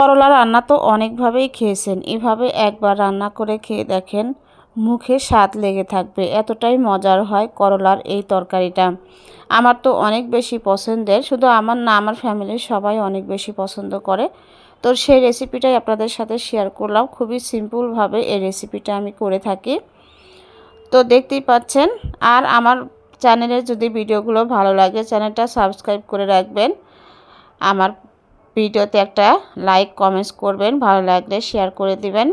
করলা রান্না তো অনেকভাবেই খেয়েছেন। এভাবে একবার রান্না করে খেয়ে দেখেন, মুখে স্বাদ লেগে থাকবে। এতটাই মজার হয় করলার এই তরকারিটা। আমার তো অনেক বেশি পছন্দের, শুধু আমার না, আমার ফ্যামিলির সবাই অনেক বেশি পছন্দ করে। তো সেই রেসিপিটাই আপনাদের সাথে শেয়ার করলাম। খুবই সিম্পলভাবে এই রেসিপিটা আমি করে থাকি। তো দেখতেই পাচ্ছেন, আর আমার চ্যানেলের যদি ভিডিওগুলো ভালো লাগে, চ্যানেলটা সাবস্ক্রাইব করে রাখবেন। আমার ভিডিওতে একটা লাইক কমেন্টস করবেন, ভালো লাগলে শেয়ার করে দিবেন।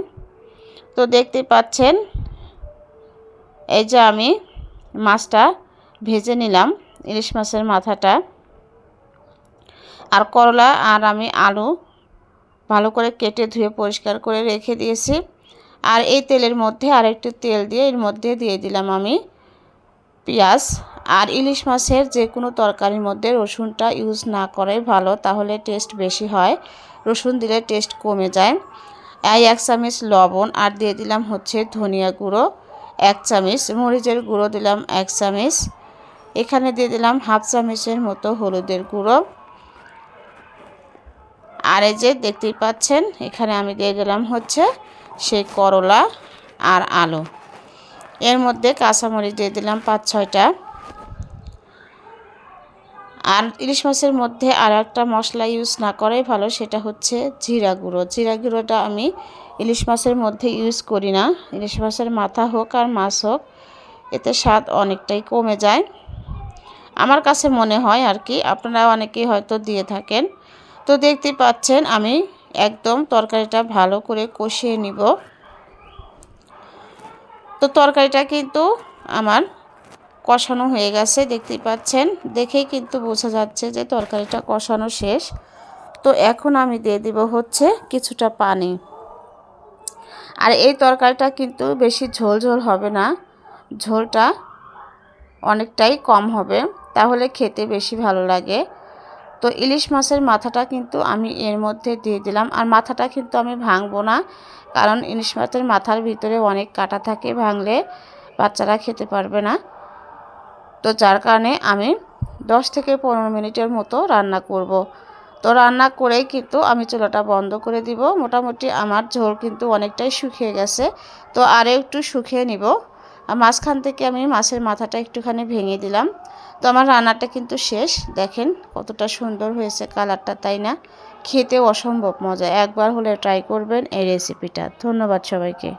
তো দেখতে পাচ্ছেন, এই যে আমি মাছটা ভেজে নিলাম, ইলিশ মাছের মাথাটা। আর করলা আর আমি আলু ভালো করে কেটে ধুয়ে পরিষ্কার করে রেখে দিয়েছি। আর এই তেলের মধ্যে আর একটু তেল দিয়ে এর মধ্যে দিয়ে দিলাম আমি পেঁয়াজ। আর ইলিশ মাছের যে কোনো তরকারির মধ্যে রসুনটা ইউজ না করে ভালো, তাহলে টেস্ট বেশি হয়। রসুন দিলে টেস্ট কমে যায়। এক চামচ লবণ আর দিয়ে দিলাম হচ্ছে ধনিয়া গুঁড়ো, এক চামচ মরিচের গুঁড়ো দিলাম, এক চামচ। এখানে দিয়ে দিলাম হাফ চামচের মতো হলুদের গুঁড়ো। আর এই যে দেখতেই পাচ্ছেন, এখানে আমি দিয়ে দিলাম হচ্ছে সেই করলা আর আলু। এর মধ্যে কাঁচামরিচ দিয়ে দিলাম পাঁচ ছয়টা। আর ইলিশ মাছের মধ্যে আর একটা মশলা ইউজ না করাই ভালো, সেটা হচ্ছে জিরা গুঁড়ো। জিরা গুঁড়োটা আমি ইলিশ মাছের মধ্যে ইউজ করি না। ইলিশ মাছের মাথা হোক আর মাছ হোক, এতে স্বাদ অনেকটাই কমে যায়। আমার কাছে মনে হয় আর কি, আপনারা অনেকেই হয়তো দিয়ে থাকেন। তো দেখতে পাচ্ছেন, আমি একদম তরকারিটা ভালো করে কষিয়ে নিব। তো তরকারিটা কিন্তু আমার কষানো হয়ে গেছে, দেখতেই পাচ্ছেন। দেখেই কিন্তু বোঝা যাচ্ছে যে তরকারিটা কষানো শেষ। তো এখন আমি দিয়ে দিব হচ্ছে কিছুটা পানি। আর এই তরকারিটা কিন্তু বেশি ঝোল ঝোল হবে না। ঝোলটা অনেকটাই কম হবে, তাহলে খেতে বেশি ভালো লাগে। তো ইলিশ মাছের মাথাটা কিন্তু আমি এর মধ্যে দিয়ে দিলাম। আর মাথাটা কিন্তু আমি ভাঙবো না, কারণ ইলিশ মাছের মাথার ভিতরে অনেক কাটা থাকে, ভাঙলে বাচ্চারা খেতে পারবে না। তো যার কারণে আমি 10 থেকে পনেরো মিনিটের মতো রান্না করব। তো রান্না করেই কিন্তু আমি চুলাটা বন্ধ করে দিব। মোটামুটি আমার ঝোল কিন্তু অনেকটাই শুকিয়ে গেছে। তো আরও একটু শুকিয়ে নিব। মাঝখান থেকে আমি মাছের মাথাটা একটুখানি ভেঙে দিলাম। তো আমার রান্নাটা কিন্তু শেষ। দেখেন কতটা সুন্দর হয়েছে কালারটা, তাই না? খেতে অসম্ভব মজা। একবার হলে ট্রাই করবেন এই রেসিপিটা। ধন্যবাদ সবাইকে।